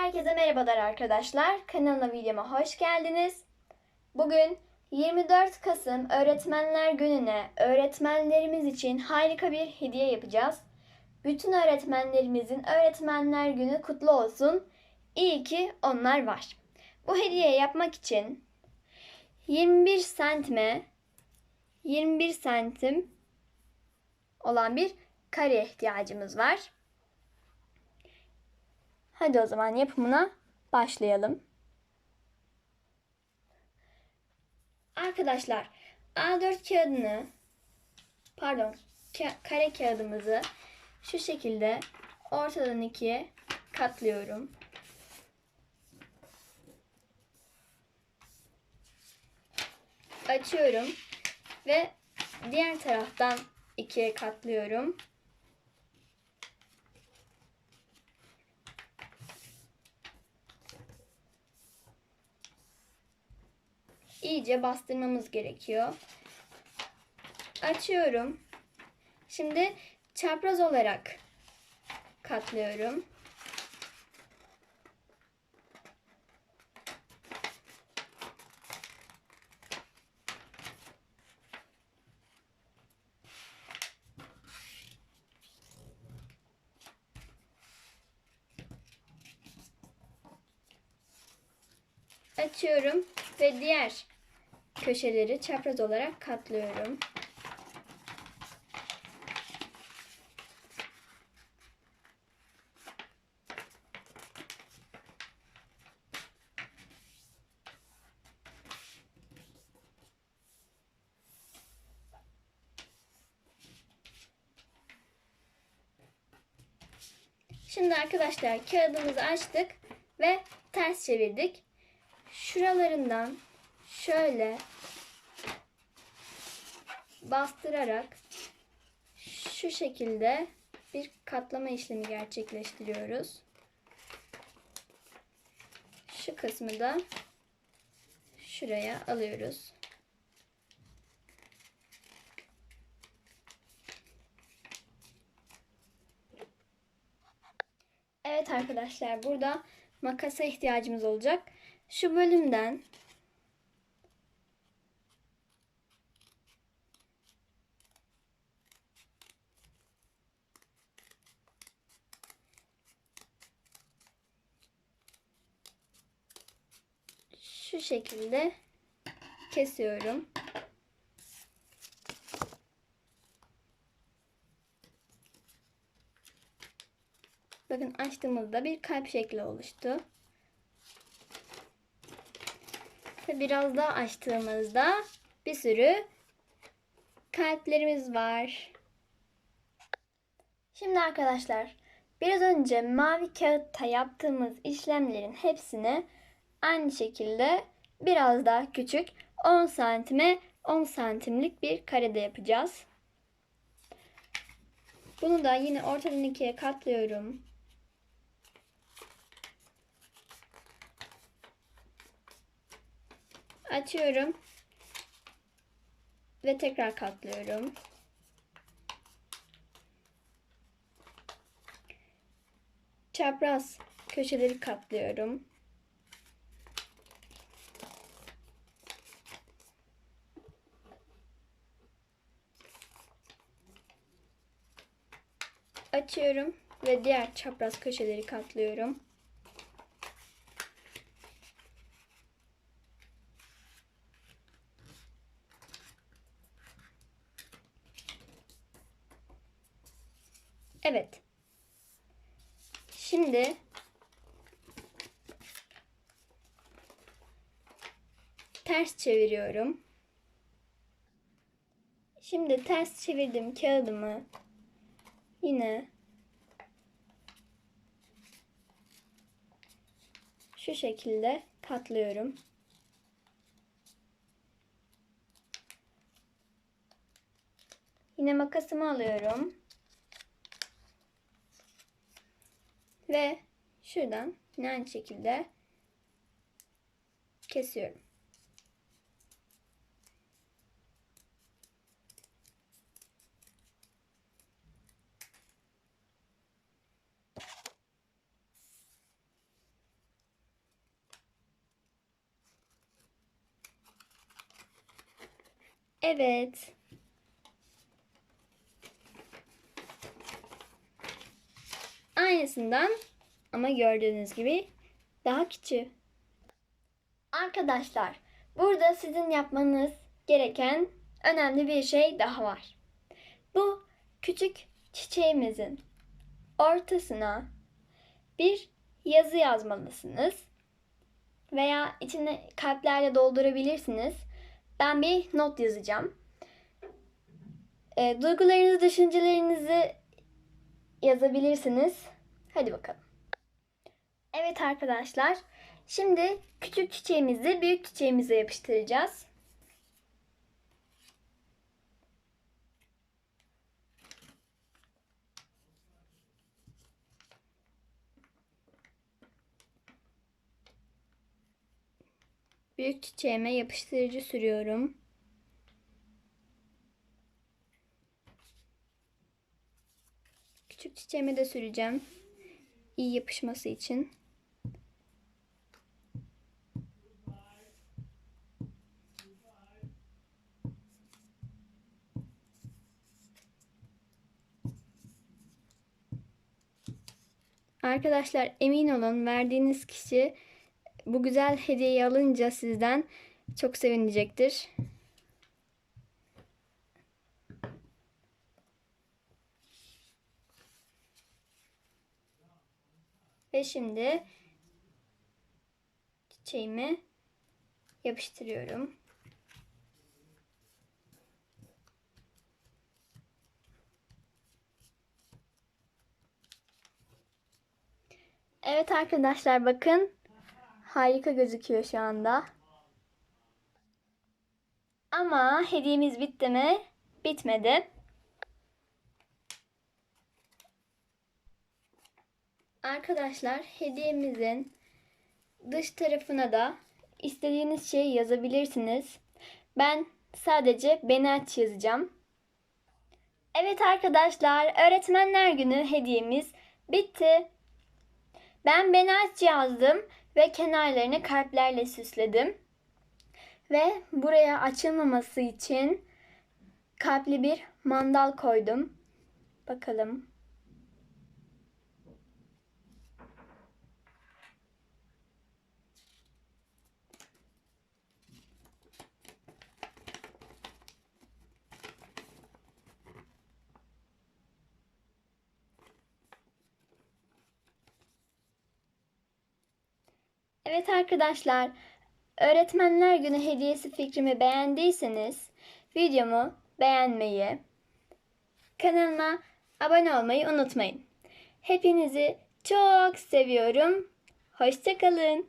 Herkese merhabalar arkadaşlar. Kanalıma videoma hoş geldiniz. Bugün 24 Kasım Öğretmenler Günü'ne öğretmenlerimiz için harika bir hediye yapacağız. Bütün öğretmenlerimizin Öğretmenler Günü kutlu olsun. İyi ki onlar var. Bu hediye yapmak için 21 santime 21 santim olan bir kare ihtiyacımız var. Hadi o zaman yapımına başlayalım. Arkadaşlar A4 kağıdını pardon ka- kare kağıdımızı şu şekilde ortadan ikiye katlıyorum. Açıyorum ve diğer taraftan ikiye katlıyorum. İyice bastırmamız gerekiyor. Açıyorum. Şimdi çapraz olarak katlıyorum. Açıyorum ve diğer köşeleri çapraz olarak katlıyorum. Şimdi arkadaşlar kağıdımızı açtık ve ters çevirdik. Şuralarından şöyle bastırarak şu şekilde bir katlama işlemi gerçekleştiriyoruz. Şu kısmı da şuraya alıyoruz. Evet arkadaşlar burada makasa ihtiyacımız olacak. Şu bölümden şu şekilde kesiyorum. Bakın açtığımızda bir kalp şekli oluştu. Ve biraz daha açtığımızda bir sürü kalplerimiz var. Şimdi arkadaşlar biraz önce mavi kağıtta yaptığımız işlemlerin hepsini aynı şekilde biraz daha küçük 10 santime 10 santimlik bir karede yapacağız. Bunu da yine ortadan ikiye katlıyorum. Açıyorum. Ve tekrar katlıyorum. Çapraz köşeleri katlıyorum. Açıyorum ve diğer çapraz köşeleri katlıyorum. Evet. Şimdi ters çeviriyorum. Şimdi ters çevirdim kağıdımı. Yine şu şekilde katlıyorum. Yine makasımı alıyorum. Ve şuradan aynı şekilde kesiyorum. Evet. Aynısından ama gördüğünüz gibi daha küçüğü. Arkadaşlar, burada sizin yapmanız gereken önemli bir şey daha var. Bu küçük çiçeğimizin ortasına bir yazı yazmalısınız. Veya içine kalplerle doldurabilirsiniz. Ben bir not yazacağım. E, duygularınızı, düşüncelerinizi yazabilirsiniz. Hadi bakalım. Evet arkadaşlar. Şimdi küçük çiçeğimizi büyük çiçeğimize yapıştıracağız. Büyük çiçeğime yapıştırıcı sürüyorum. Küçük çiçeğime de süreceğim. İyi yapışması için. Arkadaşlar emin olun verdiğiniz kişi bu güzel hediyeyi alınca sizden çok sevinecektir. Ve şimdi çiçeğimi yapıştırıyorum. Evet arkadaşlar bakın. Harika gözüküyor şu anda. Ama hediyemiz bitti mi? Bitmedi. Arkadaşlar hediyemizin dış tarafına da istediğiniz şeyi yazabilirsiniz. Ben sadece beni aç yazacağım. Evet arkadaşlar öğretmenler günü hediyemiz bitti. Ben aç yazdım ve kenarlarını kalplerle süsledim. Ve buraya açılmaması için kalpli bir mandal koydum. Bakalım. Evet arkadaşlar, Öğretmenler Günü hediyesi fikrimi beğendiyseniz videomu beğenmeyi, kanalıma abone olmayı unutmayın. Hepinizi çok seviyorum. Hoşçakalın.